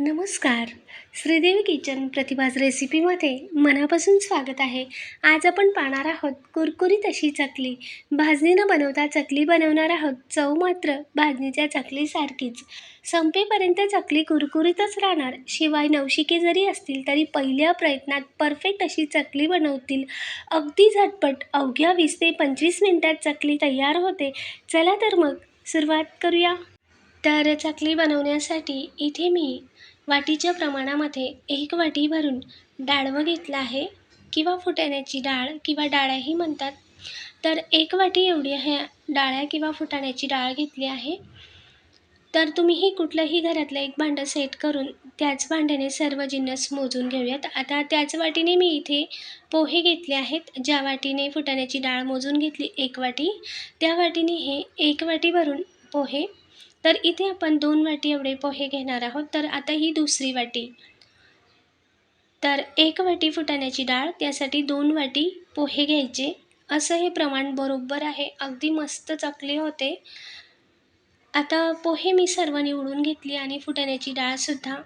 नमस्कार. श्रीदेवी किचन प्रतिभाज रेसिपीमध्ये मनापासून स्वागत आहे. आज आपण पाहणार आहोत कुरकुरीत अशी चकली. भाजणीनं बनवता चकली बनवणार आहोत. चव मात्र भाजणीच्या चकलीसारखीच. संपेपर्यंत चकली कुरकुरीतच राहणार. शिवाय नवशिके जरी असतील तरी पहिल्या प्रयत्नात परफेक्ट अशी चकली बनवतील. अगदी झटपट अवघ्या वीस ते पंचवीस मिनिटात चकली तयार होते. चला तर मग सुरुवात करूया. तर चकली बनवण्यासाठी इथे मी वाटीच्या प्रमाणामध्ये एक वाटी भरून डाळवं घेतलं आहे किंवा फुटाण्याची डाळ किंवा डाळ्याही म्हणतात. तर एक वाटी एवढी आहे डाळ्या किंवा फुटाण्याची डाळ घेतली आहे. तर तुम्हीही कुठलंही घरातलं एक भांडं सेट करून त्याच भांड्याने सर्व जिन्नस मोजून घेऊयात. आता त्याच वाटीने मी इथे पोहे घेतले आहेत. ज्या वाटीने फुटाण्याची डाळ मोजून घेतली एक वाटी त्या वाटीने हे एक वाटी भरून पोहे तर इथे आपण दोन वाटी एवढे पोहे घेणार आहोत. तर आता ही दुसरी वाटी. तर एक वाटी फुटाण्याची डाळ त्यासाठी दोन वाटी पोहे घ्यायचे. असं हे प्रमाण बरोबर आहे. अगदी मस्त चकले होते. आता पोहे मी सर्व निवडून घेतली आणि फुटाण्याची डाळसुद्धा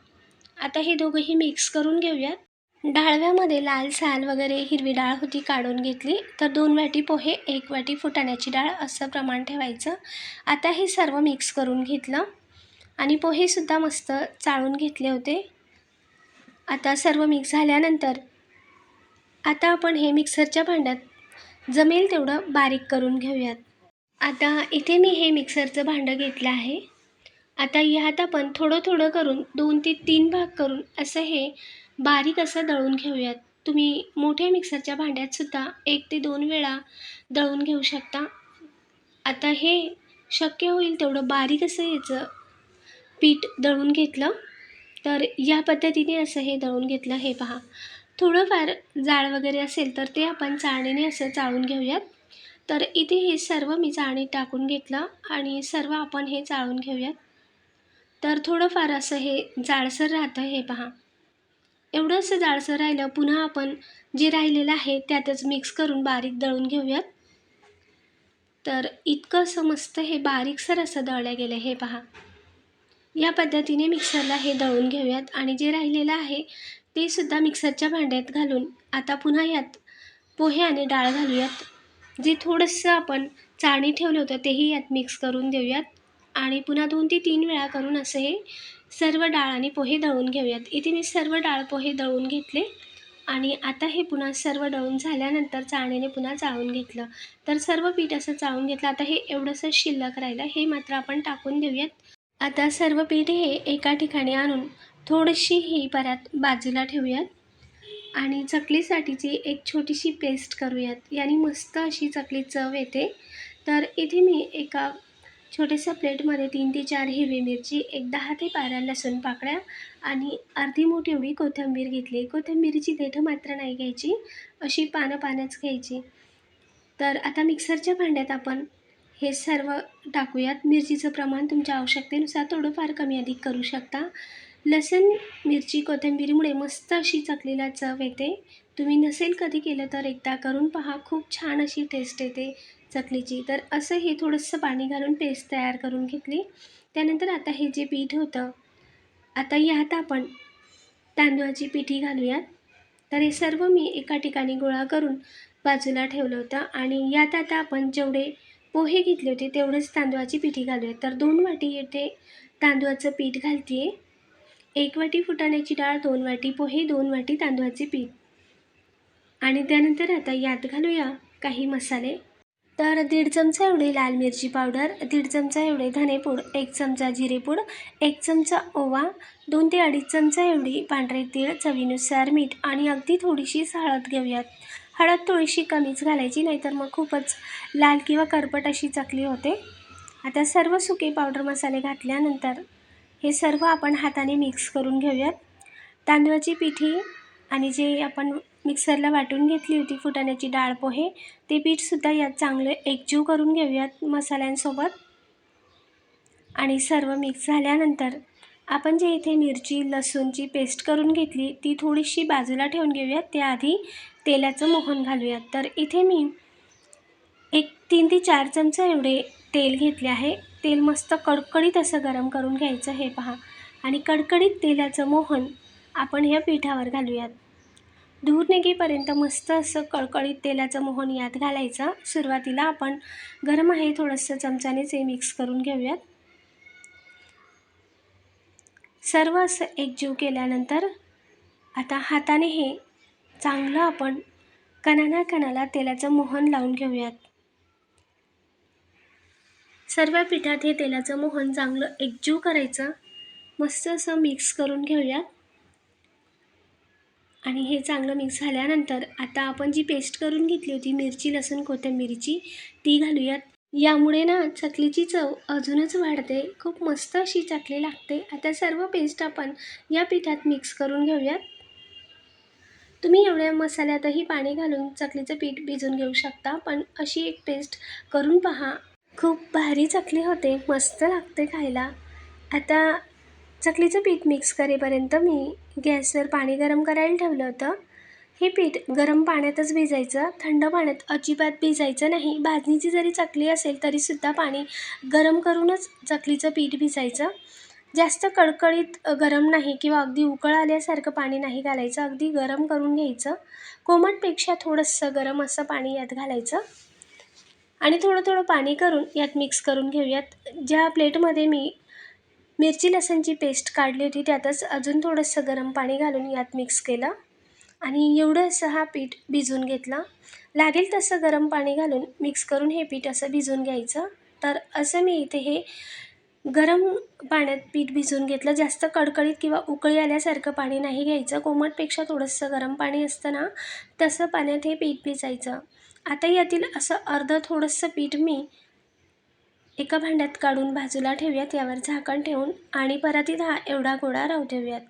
आता हे दोघंही मिक्स करून घेऊयात. डाळव्यामध्ये लाल साल वगैरे हिरवी डाळ होती काढून घेतली. तर दोन वाटी पोहे एक वाटी फुटाण्याची डाळ असं प्रमाण ठेवायचं. आता हे सर्व मिक्स करून घेतलं. आणि पोहेसुद्धा मस्त चाळून घेतले होते. आता सर्व मिक्स झाल्यानंतर आता आपण हे मिक्सरच्या भांड्यात जमेल तेवढं बारीक करून घेऊयात. आता इथे मी हे मिक्सरचं भांडं घेतलं आहे. आता यात आपण थोडं थोडं करून दोन ते तीन भाग करून असं हे बारीक असं दळून घेऊयात. तुम्ही मोठ्या मिक्सरच्या भांड्यातसुद्धा एक ते दोन वेळा दळून घेऊ शकता. आता हे शक्य होईल तेवढं बारीक असं याचं पीठ दळून घेतलं. तर या पद्धतीने असं हे दळून घेतलं. हे पहा. थोडंफार जाळ वगैरे असेल तर ते आपण चाळणीने असं चाळून घेऊयात. तर इथे हे सर्व मी चाळणीत टाकून घेतलं आणि सर्व आपण हे चाळून घेऊयात. तर थोडंफार असं हे जाळसर राहतं. हे पहा. एवढं असं राहिलं पुन्हा आपण जे राहिलेलं आहे त्यातच मिक्स करून बारीक दळून घेऊयात. तर इतकं असं मस्त हे बारीकसर असं दळलं गेलं हे पहा. या पद्धतीने मिक्सरला हे दळून घेऊयात आणि जे राहिलेलं आहे ते सुद्धा मिक्सरच्या भांड्यात घालून आता पुन्हा यात पोहे आणि डाळ घालूयात. जे थोडंसं आपण चाळणी ठेवलं होतं तेही यात मिक्स करून देऊयात. आणि पुन्हा दोन ते तीन वेळा करून असं हे सर्व डाळ आणि पोहे दळून घेऊयात. इथे मी सर्व डाळ पोहे दळून घेतले आणि आता हे पुन्हा सर्व दळून झाल्यानंतर चाळणीने पुन्हा चाळून घेतलं. तर सर्व पीठ असं चाळून घेतलं. आता हे एवढंसं शिल्लक राहिलं. हे मात्र आपण टाकून देऊयात. आता सर्व पीठ हे एका ठिकाणी आणून थोडीशी ही परत बाजूला ठेवूयात आणि चकलीसाठीची एक छोटीशी पेस्ट करूयात. याने मस्त अशी चकली चव येते. तर इथे मी एका छोट्याशा प्लेटमध्ये तीन ते चार हिरवी मिरची एक दहा ते बारा लसूण पाकळ्या आणि अर्धी मोठी एवढी कोथिंबीर घेतली. कोथिंबीरीची देठं मात्र नाही घ्यायची अशी पानं पानंच घ्यायची. तर आता मिक्सरच्या भांड्यात आपण हे सर्व टाकूयात. मिरचीचं प्रमाण तुमच्या आवश्यकतेनुसार थोडंफार कमी अधिक करू शकता. लसूण मिरची कोथिंबीरीमुळे मस्त अशी चकलीला चव येते. तुम्ही नसेल कधी केलं तर एकदा करून पहा. खूप छान अशी टेस्ट येते. चकलीची. तर असं हे थोडंसं पाणी घालून पेस्ट तयार करून घेतली. त्यानंतर आता हे जे पीठ होतं आता यात आपण तांदूळाची पिठी घालूयात. तर हे सर्व मी एका ठिकाणी गोळा करून बाजूला ठेवलं होतं आणि यात आता आपण जेवढे पोहे घेतले होते तेवढंच तांदूळाची पिठी घालूयात. तर दोन वाटी येते तांदूळाचं पीठ घालते आहे एक वाटी फुटाण्याची डाळ दोन वाटी पोहे दोन वाटी तांदूळाचे पीठ. आणि त्यानंतर आता यात घालूया काही मसाले. तर दीड चमचा एवढी लाल मिरची पावडर दीड चमचा एवढे धनेपूड एक चमचा जिरेपूड एक चमचा ओवा दोन ते अडीच चमचा एवढी पांढरे तीळ चवीनुसार मीठ आणि अगदी थोडीशी हळद घेऊयात. हळद थोडीशी कमीच घालायची नाहीतर मग खूपच लाल किंवा करपट अशी चकली होते. आता सर्व सुके पावडर मसाले घातल्यानंतर हे सर्व आपण हाताने मिक्स करून घेऊयात. तांदळाची पिठी आणि जे आपण मिक्सरला वाटून घेतली होती फुटाण्याची डाळ पोहे ते पीठसुद्धा यात चांगले एकजीव करून घेऊयात मसाल्यांसोबत. आणि सर्व मिक्स झाल्यानंतर आपण जे इथे मिरची लसूणची पेस्ट करून घेतली ती थोडीशी बाजूला ठेवून घेऊयात. त्याआधी तेलाचं मोहन घालूयात. तर इथे मी एक तीन ते चार चमचा एवढे तेल घेतले आहे. तेल मस्त कडकडीत असं गरम करून घ्यायचं हे पहा. आणि कडकडीत तेलाचं मोहन आपण ह्या पिठावर घालूयात. धूर निघेपर्यंत मस्त असं कळकळीत तेलाचं मोहन यात घालायचं. सुरुवातीला आपण गरम आहे थोडंसं चमचानेच हे मिक्स करून घेऊयात. सर्व असं एकजीव केल्यानंतर आता हाताने हे चांगलं आपण कणाना कणाला तेलाचं मोहन लावून घेऊयात. सर्व पिठात हे तेलाचं मोहन चांगलं एकजीव करायचं. मस्त असं मिक्स करून घेऊयात. आणि हे चांगलं मिक्स झाल्यानंतर आता आपण जी पेस्ट करून घेतली होती मिरची लसूण कोथिंबीरची ती घालूयात. यामुळे ना चकलीची चव अजूनच वाढते. खूप मस्त अशी चकली लागते. आता सर्व पेस्ट आपण या पिठात मिक्स करून घेऊयात. तुम्ही एवढ्या मसाल्यातही पाणी घालून चकलीचं पीठ भिजून घेऊ शकता पण अशी एक पेस्ट करून पहा. खूप भारी चकली होते. मस्त लागते खायला. आता चकलीचं पीठ मिक्स करेपर्यंत मी गॅसवर पाणी गरम करायला ठेवलं होतं. हे पीठ गरम पाण्यातच भिजायचं. थंड पाण्यात अजिबात भिजायचं नाही. भाजणीची जरी चकली असेल तरीसुद्धा पाणी गरम करूनच चकलीचं पीठ भिजायचं. जास्त कडकडीत गरम नाही किंवा अगदी उकळ आल्यासारखं पाणी नाही घालायचं. अगदी गरम करून घ्यायचं. कोमटपेक्षा थोडंसं गरम असं पाणी यात घालायचं. आणि थोडं थोडं पाणी करून यात मिक्स करून घेऊयात. ज्या प्लेटमध्ये मी मिरची लसणची पेस्ट काढली होती त्यातच अजून थोडंसं गरम पाणी घालून यात मिक्स केलं. आणि एवढं असं हा पीठ भिजून घेतला. लागेल तसं गरम पाणी घालून मिक्स करून हे पीठ असं भिजून घ्यायचं. तर असं मी इथे हे गरम पाण्यात पीठ भिजून घेतलं. जास्त कडकडीत किंवा उकळी आल्यासारखं पाणी नाही घ्यायचं. कोमटपेक्षा थोडंसं गरम पाणी असतं ना तसं पाण्यात हे पीठ भिजायचं. आता यातील असं अर्धं थोडंसं पीठ मी एका भांड्यात काढून बाजूला ठेवूयात यावर झाकण ठेवून आणि परातीत हा एवढा गोळा राहू ठेवूयात.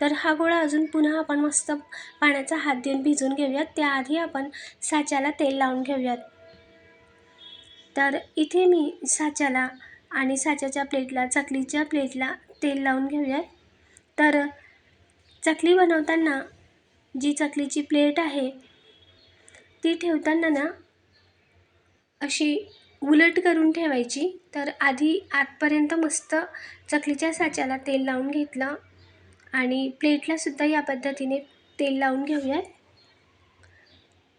तर हा गोळा अजून पुन्हा आपण मस्त पाण्याचा हात देऊन भिजून घेऊयात त्याआधी आपण साच्याला तेल लावून घेऊयात. तर इथे मी साच्याला आणि साच्याच्या प्लेटला चकलीच्या प्लेटला तेल लावून घेऊयात. तर चकली बनवताना जी चकलीची प्लेट आहे ती ठेवताना ना अशी उलट करून ठेवायची. तर आधी आतपर्यंत मस्त चकलीच्या साच्याला तेल लावून घेतलं आणि प्लेटलासुद्धा या पद्धतीने तेल लावून घेऊयात.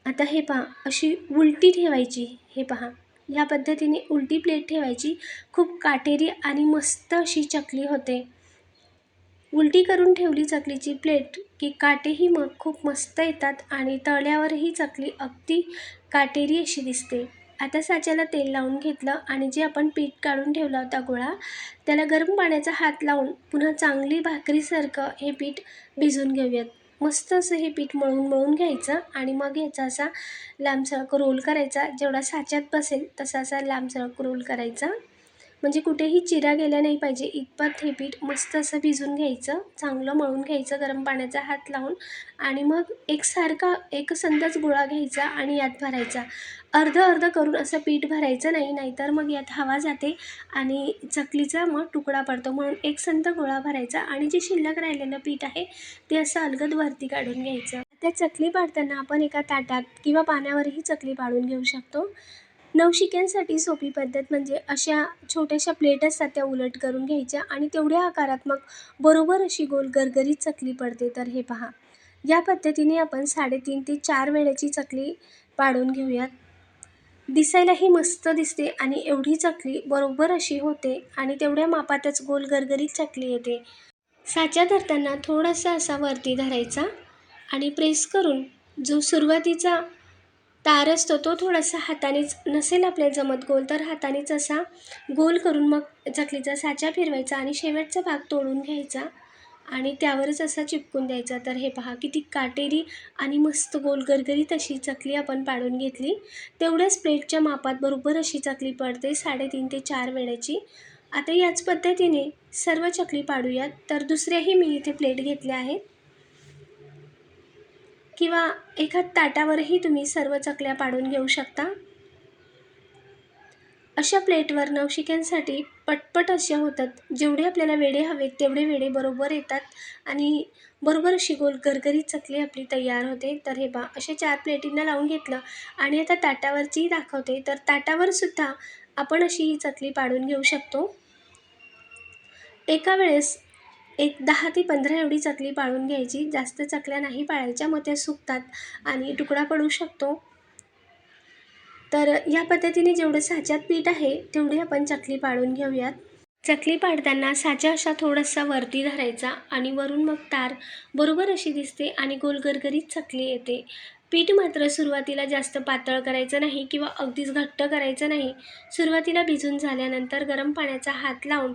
आता हे पहा अशी उलटी ठेवायची. हे पहा ह्या पद्धतीने उलटी प्लेट ठेवायची. खूप काटेरी आणि मस्त अशी चकली होते. उलटी करून ठेवली चकलीची प्लेट की काटेही मग खूप मस्त येतात आणि तळल्यावरही चकली अगदी काटेरी अशी दिसते. आता साच्याला तेल लावून घेतलं आणि जे आपण पीठ काढून ठेवला होता गोळा त्याला गरम पाण्याचा हात लावून पुन्हा चांगली भाकरीसारखं हे पीठ भिजून घेऊयात. मस्त असं हे पीठ मळून मळून घ्यायचं आणि मग याचा असा लांबसळक रोल करायचा. जेवढा साच्यात बसेल तसा असा लांबसळक रोल करायचा. म्हणजे कुठेही चिरा गेल्या नाही पाहिजे. इतपत हे पीठ मस्त असं भिजून घ्यायचं. चांगलं मळून घ्यायचं गरम पाण्याचा हात लावून. आणि मग एकसारखा एकसंदच गोळा घ्यायचा आणि यात भरायचा. अर्ध अर्ध करून असं पीठ भरायचं नाही नाहीतर मग यात हवा जाते आणि चकलीचा मग तुकडा पडतो. म्हणून एकसंत गोळा भरायचा आणि जे शिल्लक राहिलेलं पीठ आहे ते असं अलगद वरती काढून घ्यायचं. त्या चकली पाडताना आपण एका ताटात किंवा पाण्यावरही चकली पाडून घेऊ शकतो. नवशिक्यांसाठी सोपी पद्धत म्हणजे अशा छोट्याशा प्लेट असतात त्या उलट करून घ्यायच्या आणि तेवढ्या आकारात्मक बरोबर अशी गोल गरगरीत चकली पडते. तर हे पहा. या पद्धतीने आपण साडेतीन ते चार वेळेची चकली पाडून घेऊयात. दिसायलाही मस्त दिसते आणि एवढी चकली बरोबर अशी होते आणि तेवढ्या मापातच गोल गरगरीत चकली येते. साच्या धरताना थोडासा असा वरती धरायचा आणि प्रेस करून जो सुरुवातीचा तार असतो तो थोडासा हातानेच नसेल आपल्याला जमत गोल तर हातानेच असा गोल करून मग चकलीचा साचा फिरवायचा आणि शेवटचा भाग तोडून घ्यायचा आणि त्यावरच असा चिपकून द्यायचा. तर हे पहा किती काटेरी आणि मस्त गोल गरगरीत अशी चकली आपण पाडून घेतली. तेवढ्याच प्लेटच्या मापात बरोबर अशी चकली पडते साडेतीन ते चार वेळेची. आता याच पद्धतीने सर्व चकली पाडूयात. तर दुसऱ्याही मी इथे प्लेट घेतल्या आहेत. किंवा एका ताटावरही तुम्ही सर्व चकल्या पाडून घेऊ शकता. अशा प्लेटवर नवशिक्यांसाठी पटपट अशा होतात. जेवढे आपल्याला वेडे हवेत तेवढे वेडे बरोबर येतात आणि बरोबर अशी गोल गरगरीत चकली आपली तयार होते. तर हे बा अशा चार प्लेटींना लावून घेतलं आणि आता ताटावरची दाखवते. तर ताटावर सुद्धा आपण अशी ही चकली पाडून घेऊ शकतो. एका वेळेस एक दहा ते पंधरा एवढी चकली पाळून घ्यायची. जास्त चकल्या नाही पाळायच्या मग त्या सुकतात आणि तुकडा पडू शकतो. तर या पद्धतीने जेवढं साच्यात पीठ आहे तेवढी आपण चकली पाळून घेऊयात. चकली पाडताना साचा असा थोडासा वरती धरायचा आणि वरून मग तार बरोबर अशी दिसते आणि गोल गरगरीत चकली येते. पीठ मात्र सुरुवातीला जास्त पातळ करायचं नाही किंवा अगदीच घट्ट करायचं नाही. सुरुवातीला भिजून झाल्यानंतर गरम पाण्याचा हात लावून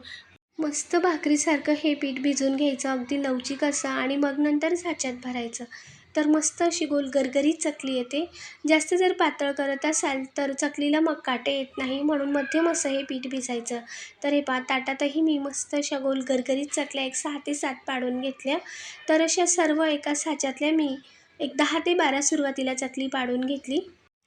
मस्त भाकरीसारखं हे पीठ भिजून घ्यायचं अगदी लवचिक असं आणि मग नंतर साच्यात भरायचं. तर मस्त अशी गोल गरगरीत चकली येते. जास्त जर पातळ करत असाल तर चकलीला मग काटे येत नाही म्हणून मध्यम असं हे पीठ भिजायचं. तर हे पा ताटातही मी मस्त अशा गोल गरगरीत चकल्या एक सहा ते सात पाडून घेतल्या. तर अशा सर्व एका साच्यातल्या मी एक दहा ते बारा सुरुवातीला चकली पाडून घेतली.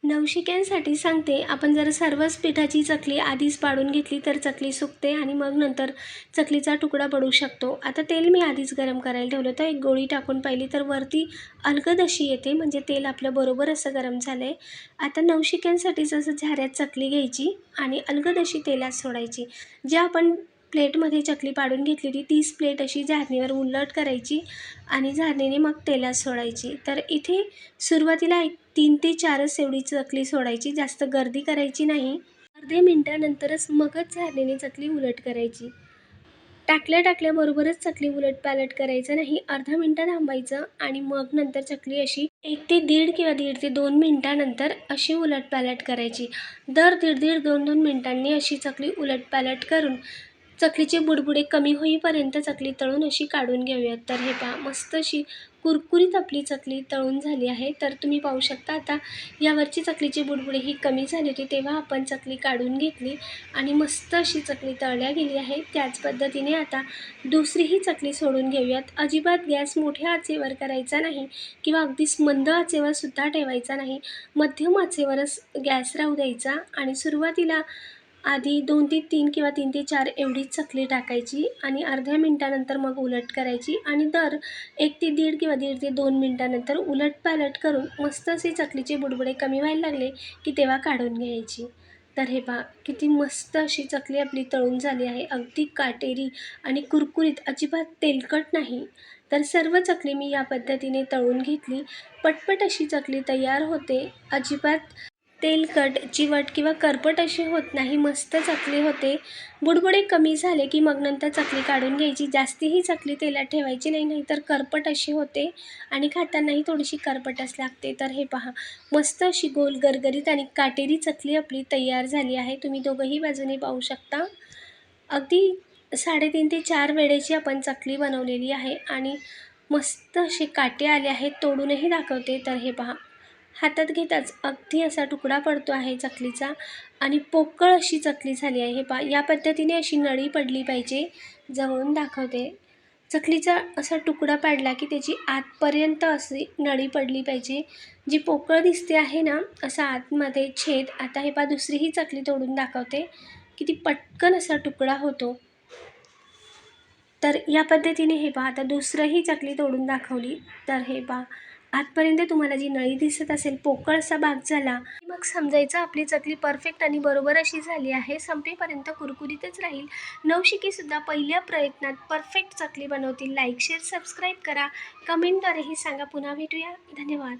नवशिक्यांसाठी सांगते आपण जर सर्वच पिठाची चकली आधीच पाडून घेतली तर चकली सुकते आणि मग नंतर चकलीचा तुकडा पडू शकतो. आता तेल मी आधीच गरम करायला ठेवलं होतं. एक गोळी टाकून पाहिली तर वरती अलगद अशी येते म्हणजे तेल आपलं बरोबर असं गरम झालं आहे आता नवशिक्यांसाठी जसं झाऱ्यात चकली घ्यायची आणि अलगद अशी तेलात सोडायची. जे आपण प्लेटमध्ये चकली पाडून घेतली होती तीच प्लेट अशी झारणीवर उलट करायची आणि झारणीने मग तेलात सोडायची. तर इथे सुरुवातीला एक तीन ते चारच एवढी चकली सोडायची जास्त गर्दी करायची नाही. अर्धे मिनटानंतरच मगच झारणीने चकली उलट करायची. टाकल्या टाकल्याबरोबरच चकली उलट पालट करायचं नाही अर्धा मिनटं थांबायचं आणि मग नंतर चकली अशी एक ते दीड किंवा दीड ते दोन मिनटानंतर अशी उलट पालट करायची. दर दीड दीड दोन दोन मिनटांनी अशी चकली उलट पालट करून चकलीचे बुडबुडे कमी होईपर्यंत चकली तळून अशी काढून घेऊयात तर हे पहा मस्त अशी कुरकुरीत आपली चकली तळून झाली आहे. तर तुम्ही पाहू शकता आता यावरची चकलीची बुडबुडे ही कमी झाली होती तेव्हा आपण चकली काढून घेतली आणि मस्त अशी चकली तळल्या गेली आहे. त्याच पद्धतीने आता दुसरीही चकली सोडून घेऊयात. अजिबात गॅस मोठ्या आचेवर करायचा नाही किंवा अगदीच मंद आचेवर सुद्धा ठेवायचा नाही. मध्यम आचेवरच गॅस राहू द्यायचा आणि सुरुवातीला आधी दोन ते तीन किंवा तीन ते चार एवढीच चकली टाकायची आणि अर्ध्या मिनटानंतर मग उलट करायची आणि दर एक ते दीड किंवा दीड ते दोन मिनटानंतर उलट पालट करून मस्त असे चकलीचे बुडबुडे कमी व्हायला लागले की तेव्हा काढून घ्यायची. तर हे पहा किती मस्त अशी चकली आपली तळून झाली आहे. अगदी काटेरी आणि कुरकुरीत अजिबात तेलकट नाही. तर सर्व चकली मी या पद्धतीने तळून घेतली. पटपट अशी चकली तयार होते. अजिबात तेलकट चिवट किंवा करपट अशी होत नाही. मस्त चकली होते. बुडबुडे कमी झाले की मग नंतर चकली काढून घ्यायची. जास्तीही चकली तेलात ठेवायची नाही नाही तर करपट अशी होते आणि खातानाही थोडीशी करपटच लागते. तर हे पहा. मस्त अशी गोल गरगरीत आणि काटेरी चकली आपली तयार झाली आहे. तुम्ही दोघंही बाजूने पाहू शकता. अगदी साडेतीन ते चार वेळेची आपण चकली बनवलेली आहे आणि मस्त असे काटे आले आहेत. तोडूनही दाखवते. तर हे पहा. हातात घेताच अगदी असा तुकडा पडतो आहे चकलीचा आणि पोकळ अशी चकली झाली आहे. हे पा या पद्धतीने अशी नळी पडली पाहिजे. जवळून दाखवते. चकलीचा असा तुकडा पाडला की त्याची आतपर्यंत अशी नळी पडली पाहिजे. जी पोकळ दिसते आहे ना असा आतमध्ये छेद. आता हे पा दुसरीही चकली तोडून दाखवते. की ती पटकन असा तुकडा होतो. तर या पद्धतीने हे पहा आता दुसरंही चकली तोडून दाखवली. तर हे पहा आतपर्यंत तुम्हाला जी नळी दिसत असेल पोकळसा भाग झाला मग समजायचं आपली चकली परफेक्ट आणि बरोबर अशी झाली आहे. संपेपर्यंत कुरकुरीतच राहील. नवशिकीसुद्धा पहिल्या प्रयत्नात परफेक्ट चकली बनवतील. लाईक शेअर सबस्क्राईब करा. कमेंटद्वारेही सांगा. पुन्हा भेटूया. धन्यवाद.